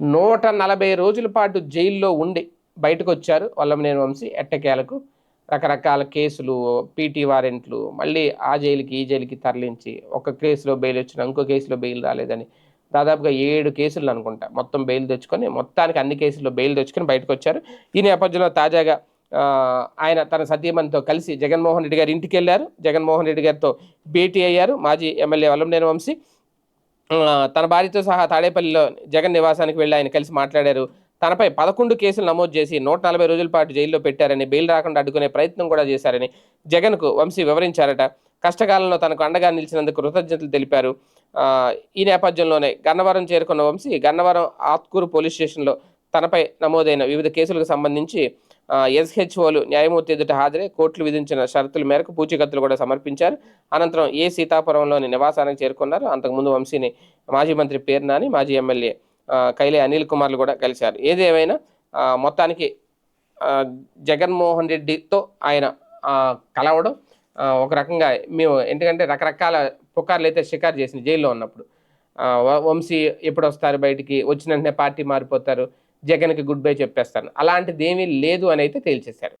నూట నలభై రోజుల పాటు జైల్లో ఉండి బయటకు వచ్చారు వల్లమనేని వంశీ ఎట్టకేలకు రకరకాల కేసులు పీటీ వారెంట్లు మళ్ళీ ఆ జైలుకి ఈ జైలుకి తరలించి ఒక కేసులో బెయిల్ వచ్చిన ఇంకో కేసులో బెయిల్ రాలేదని దాదాపుగా ఏడు కేసులు అనుకుంటా. మొత్తం బెయిల్ తెచ్చుకొని మొత్తానికి అన్ని కేసుల్లో బెయిల్ తెచ్చుకొని బయటకు వచ్చారు ఈ నేపథ్యంలో తాజాగా ఆయన తన సతీమణితో కలిసి జగన్మోహన్ రెడ్డి గారి ఇంటికి వెళ్ళారు జగన్మోహన్ రెడ్డి గారితో భేటీ అయ్యారు మాజీ ఎమ్మెల్యే వల్లంనేని వంశీ. తన భార్యతో సహా తాడేపల్లిలో జగన్ నివాసానికి వెళ్ళి ఆయన కలిసి మాట్లాడారు. తనపై పదకొండు కేసులు నమోదు చేసి నూట నలభై రోజుల పాటు జైల్లో పెట్టారని బెయిల్ రాకుండా అడ్డుకునే ప్రయత్నం కూడా చేశారని జగన్కు వంశీ వివరించారట. కష్టకాలంలో తనకు అండగా నిలిచినందుకు కృతజ్ఞతలు తెలిపారు. ఈ నేపథ్యంలోనే గన్నవరం చేరుకున్న వంశీ గన్నవరం ఆత్కూరు పోలీస్ స్టేషన్లో తనపై నమోదైన వివిధ కేసులకు సంబంధించి ఎస్హెచ్ఓలు న్యాయమూర్తి ఎదుట హాజరై కోర్టులు విధించిన షరతుల మేరకు పూచీకత్తులు కూడా సమర్పించారు. అనంతరం ఏ సీతాపురంలోని నివాసానికి చేరుకున్నారు అంతకుముందు వంశీని మాజీ మంత్రి పేర్నాని మాజీ ఎమ్మెల్యే కైలే అనిల్ కుమార్లు కూడా కలిశారు. ఏదేమైనా మొత్తానికి జగన్మోహన్ రెడ్డితో ఆయన కలవడం ఒక రకంగా మేము ఎందుకంటే రకరకాల పుకార్లు అయితే షికారు చేసింది జైల్లో ఉన్నప్పుడు. వ- వంశీ ఎప్పుడు వస్తారు బయటికి? వచ్చిన వెంటనే పార్టీ మారిపోతారు. జగన్కి గుడ్ బై చెప్పేస్తాను. అలాంటిది ఏమీ లేదు అని అయితే తేల్చేశారు.